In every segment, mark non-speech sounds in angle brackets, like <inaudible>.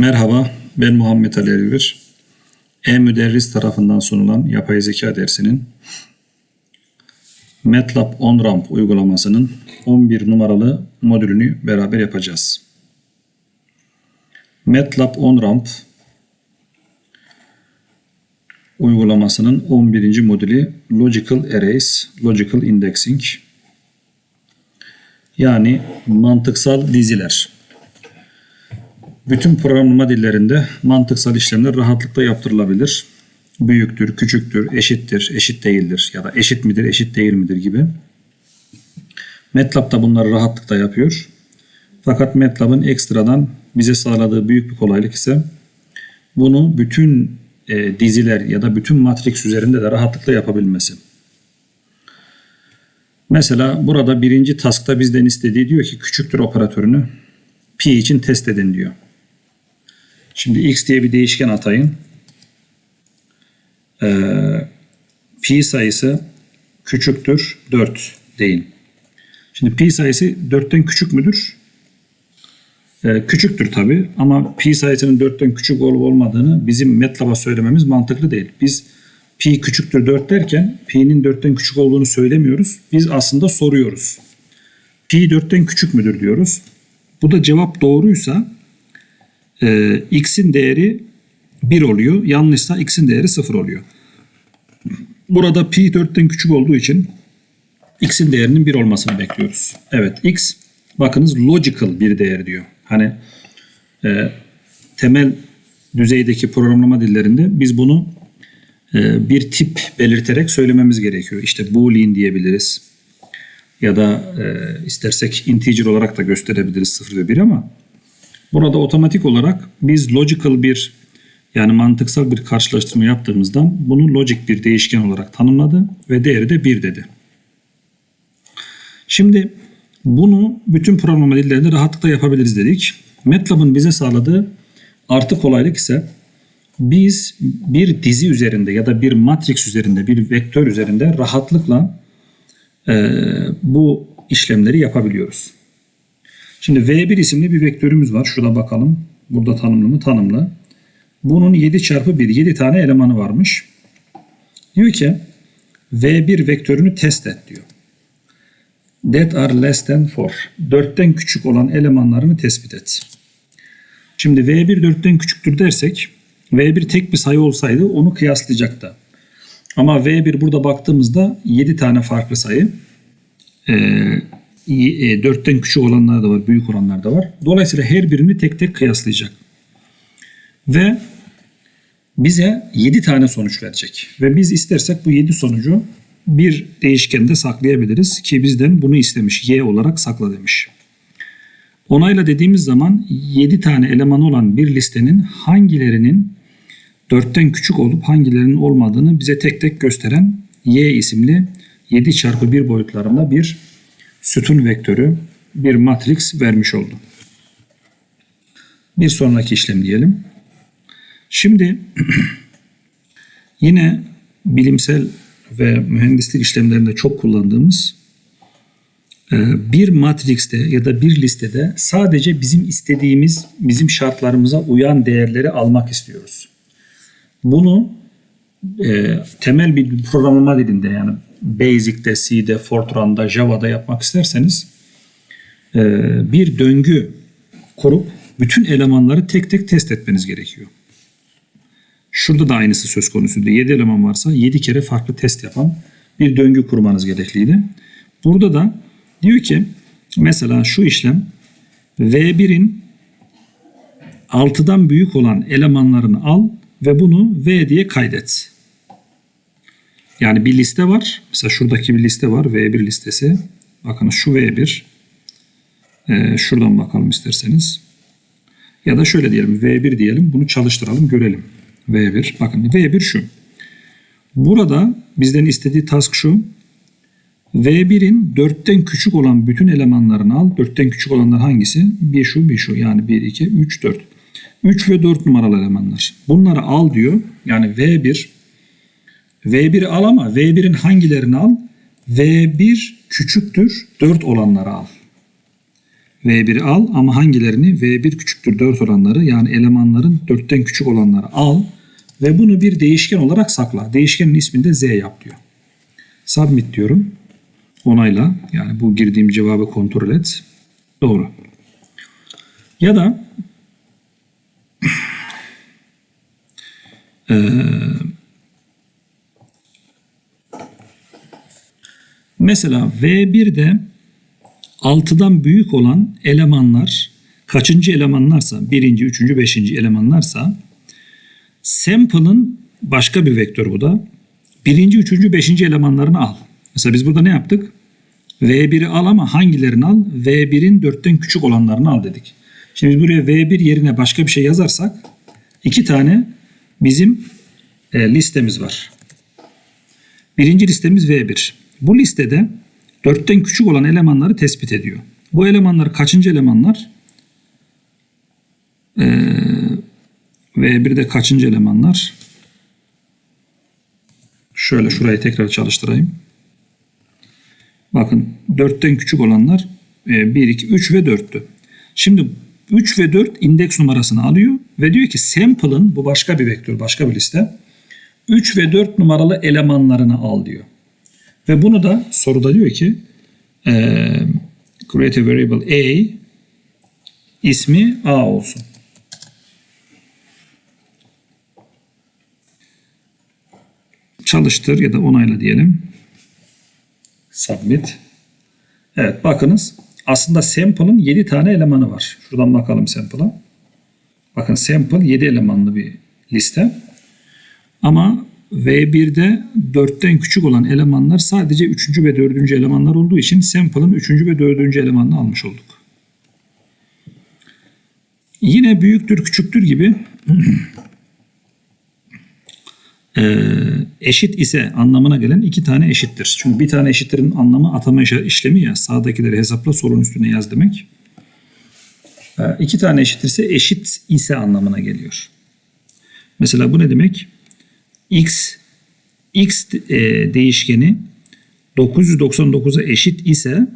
Merhaba, ben Muhammed Ali Ergür. E-Müderris tarafından sunulan yapay zeka dersinin MATLAB OnRamp uygulamasının 11 numaralı modülünü beraber yapacağız. MATLAB OnRamp uygulamasının 11. modülü Logical Arrays, Logical Indexing yani mantıksal diziler. Bütün programlama dillerinde mantıksal işlemler rahatlıkla yaptırılabilir. Büyüktür, küçüktür, eşittir, eşit değildir ya da eşit midir, eşit değil midir gibi. MATLAB da bunları rahatlıkla yapıyor. Fakat MATLAB'ın ekstradan bize sağladığı büyük bir kolaylık ise bunu bütün e, diziler ya da bütün matris üzerinde de rahatlıkla yapabilmesi. Mesela burada birinci task'ta bizden istediği diyor ki küçüktür operatörünü pi için test edin diyor. Şimdi x diye bir değişken atayın. Ee, pi sayısı küçüktür 4 deyin. Şimdi pi sayısı 4'ten küçük müdür? Ee, küçüktür tabi ama pi sayısının 4'ten küçük olup olmadığını bizim MATLAB'a söylememiz mantıklı değil. Biz pi küçüktür 4 derken pi'nin 4'ten küçük olduğunu söylemiyoruz. Biz aslında soruyoruz. Pi 4'ten küçük müdür diyoruz. Bu da cevap doğruysa e, x'in değeri 1 oluyor. Yanlışsa x'in değeri 0 oluyor. Burada pi 4'ten küçük olduğu için x'in değerinin 1 olmasını bekliyoruz. Evet x bakınız logical bir değer diyor. Hani e, temel düzeydeki programlama dillerinde biz bunu e, bir tip belirterek söylememiz gerekiyor. İşte boolean diyebiliriz. Ya da e, istersek integer olarak da gösterebiliriz 0 ve 1 ama burada otomatik olarak biz logical bir yani mantıksal bir karşılaştırma yaptığımızdan bunu logic bir değişken olarak tanımladı ve değeri de 1 dedi. Şimdi bunu bütün programlama dillerinde rahatlıkla yapabiliriz dedik. MATLAB'ın bize sağladığı artı kolaylık ise biz bir dizi üzerinde ya da bir matrix üzerinde, bir vektör üzerinde rahatlıkla e, bu işlemleri yapabiliyoruz. Şimdi V1 isimli bir vektörümüz var. Şurada bakalım. Burada tanımlı mı? Tanımlı. Bunun 7 çarpı 1, 7 tane elemanı varmış. Diyor ki V1 vektörünü test et diyor. That are less than 4. 4'ten küçük olan elemanlarını tespit et. Şimdi V1 4'ten küçüktür dersek V1 tek bir sayı olsaydı onu kıyaslayacaktı. Ama V1 burada baktığımızda 7 tane farklı sayı. Ee, 4'ten küçük olanlar da var, büyük olanlar da var. Dolayısıyla her birini tek tek kıyaslayacak. Ve bize 7 tane sonuç verecek. Ve biz istersek bu 7 sonucu bir değişkende saklayabiliriz ki bizden bunu istemiş. Y olarak sakla demiş. Onayla dediğimiz zaman 7 tane elemanı olan bir listenin hangilerinin 4'ten küçük olup hangilerinin olmadığını bize tek tek gösteren y isimli 7 çarpı 1 boyutlarında bir sütun vektörü, bir matrix vermiş oldu. Bir sonraki işlem diyelim. Şimdi <clears throat> yine bilimsel ve mühendislik işlemlerinde çok kullandığımız e, bir matrixte ya da bir listede sadece bizim istediğimiz, bizim şartlarımıza uyan değerleri almak istiyoruz. Bunu e, temel bir programlama dilinde yani Basic'te, C'de, Fortran'da, Java'da yapmak isterseniz e, bir döngü kurup bütün elemanları tek tek test etmeniz gerekiyor. Şurada da aynısı söz konusuydu. 7 eleman varsa 7 kere farklı test yapan bir döngü kurmanız gerekliydi. Burada da diyor ki mesela şu işlem V1'in 6'dan büyük olan elemanlarını al ve bunu V diye kaydet. Yani bir liste var. Mesela şuradaki bir liste var. V1 listesi. Bakın şu V1. Ee, şuradan bakalım isterseniz. Ya da şöyle diyelim. V1 diyelim. Bunu çalıştıralım görelim. V1. Bakın V1 şu. Burada bizden istediği task şu. V1'in 4'ten küçük olan bütün elemanlarını al. 4'ten küçük olanlar hangisi? Bir şu, bir şu. Yani 1, 2, 3, 4. 3 ve 4 numaralı elemanlar. Bunları al diyor. Yani V1 V1'i al ama V1'in hangilerini al? V1 küçüktür 4 olanları al. V1'i al ama hangilerini V1 küçüktür 4 olanları yani elemanların 4'ten küçük olanları al ve bunu bir değişken olarak sakla. Değişkenin ismini de Z yap diyor. Submit diyorum. Onayla. Yani bu girdiğim cevabı kontrol et. Doğru. Ya da <clears throat> eee Mesela V1'de 6'dan büyük olan elemanlar kaçıncı elemanlarsa birinci, üçüncü, beşinci elemanlarsa sample'ın başka bir vektör bu da. Birinci, üçüncü, beşinci elemanlarını al. Mesela biz burada ne yaptık? V1'i al ama hangilerini al? V1'in 4'ten küçük olanlarını al dedik. Şimdi biz buraya V1 yerine başka bir şey yazarsak iki tane bizim e, listemiz var. Birinci listemiz V1. Bu listede 4'ten küçük olan elemanları tespit ediyor. Bu elemanlar kaçıncı elemanlar? Ee, V1'de kaçıncı elemanlar? Şöyle şurayı tekrar çalıştırayım. Bakın 4'ten küçük olanlar 1, 2, 3 ve 4'tü. Şimdi 3 ve 4 indeks numarasını alıyor ve diyor ki sample'ın bu başka bir vektör, başka bir liste. 3 ve 4 numaralı elemanlarını al diyor. Ve bunu da soruda diyor ki e, create a variable a ismi a olsun. Çalıştır ya da onayla diyelim. Submit. Evet bakınız aslında sample'ın 7 tane elemanı var. Şuradan bakalım sample'a. Bakın sample 7 elemanlı bir liste. Ama V1'de 4'ten küçük olan elemanlar sadece 3. ve 4. elemanlar olduğu için sample'ın 3. ve 4. elemanını almış olduk. Yine büyüktür küçüktür gibi <clears throat> eşit ise anlamına gelen iki tane eşittir. Çünkü bir tane eşittirin anlamı atama işlemi ya sağdakileri hesapla sorun üstüne yaz demek. İki tane eşittirse eşit ise anlamına geliyor. Mesela bu ne demek? X x e, değişkeni 999'a eşit ise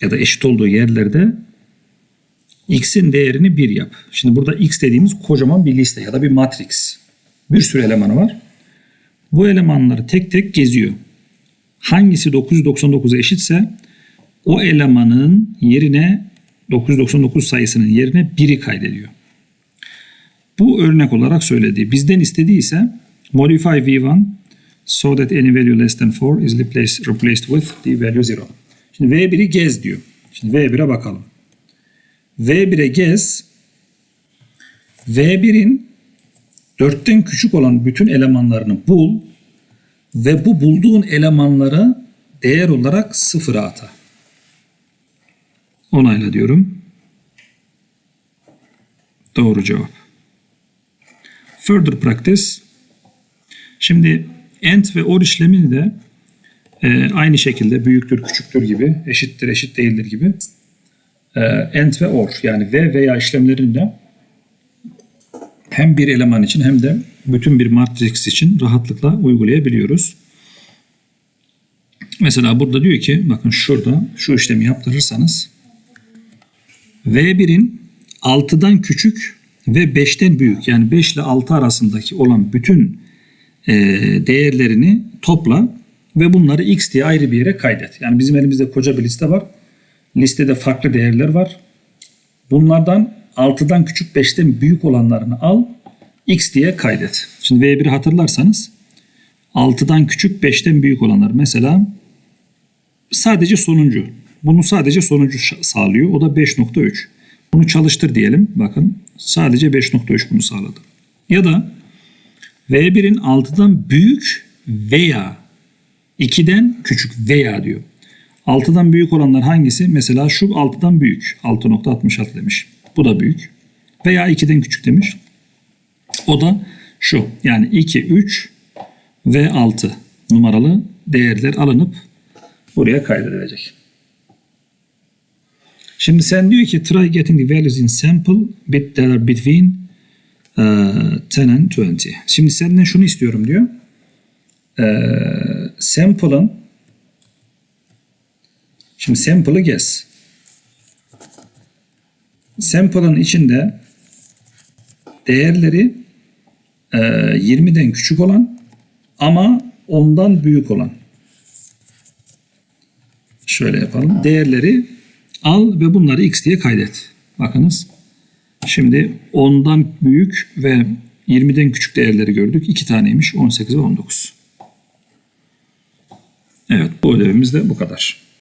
ya da eşit olduğu yerlerde x'in değerini 1 yap. Şimdi burada x dediğimiz kocaman bir liste ya da bir matrix. Bir sürü elemanı var. Bu elemanları tek tek geziyor. Hangisi 999'a eşitse o elemanın yerine 999 sayısının yerine 1'i kaydediyor. Bu örnek olarak söylediği. Bizden istediği ise modify v1 so that any value less than 4 is replaced, replaced with the value 0. Şimdi v1'i gez diyor. Şimdi v1'e bakalım. v1'e gez v1'in 4'ten küçük olan bütün elemanlarını bul ve bu bulduğun elemanları değer olarak sıfıra ata. Onayla diyorum. Doğru cevap. Further practice Şimdi end ve or işlemini de e, aynı şekilde büyüktür, küçüktür gibi, eşittir, eşit değildir gibi e, end ve or yani ve veya işlemlerinde hem bir eleman için hem de bütün bir matrix için rahatlıkla uygulayabiliyoruz. Mesela burada diyor ki bakın şurada şu işlemi yaptırırsanız V1'in 6'dan küçük ve 5'ten büyük yani 5 ile 6 arasındaki olan bütün değerlerini topla ve bunları x diye ayrı bir yere kaydet. Yani bizim elimizde koca bir liste var. Listede farklı değerler var. Bunlardan 6'dan küçük 5'ten büyük olanlarını al x diye kaydet. Şimdi V1'i hatırlarsanız 6'dan küçük 5'ten büyük olanlar mesela sadece sonuncu. Bunu sadece sonuncu sağlıyor. O da 5.3. Bunu çalıştır diyelim. Bakın sadece 5.3 bunu sağladı. Ya da V1'in 6'dan büyük veya 2'den küçük veya diyor. 6'dan büyük olanlar hangisi? Mesela şu 6'dan büyük. 6.66 demiş. Bu da büyük. Veya 2'den küçük demiş. O da şu. Yani 2, 3 ve 6 numaralı değerler alınıp buraya kaydedilecek. Şimdi sen diyor ki try getting the values in sample bit that are between 10 ee, and 20. Şimdi senden şunu istiyorum diyor. E, sample'ın şimdi sample'ı gez. sample'ın içinde değerleri e, 20'den küçük olan ama ondan büyük olan. Şöyle yapalım. Değerleri al ve bunları x diye kaydet. Bakınız. Şimdi 10'dan büyük ve 20'den küçük değerleri gördük. 2 taneymiş. 18 ve 19. Evet bu ödevimiz de bu kadar.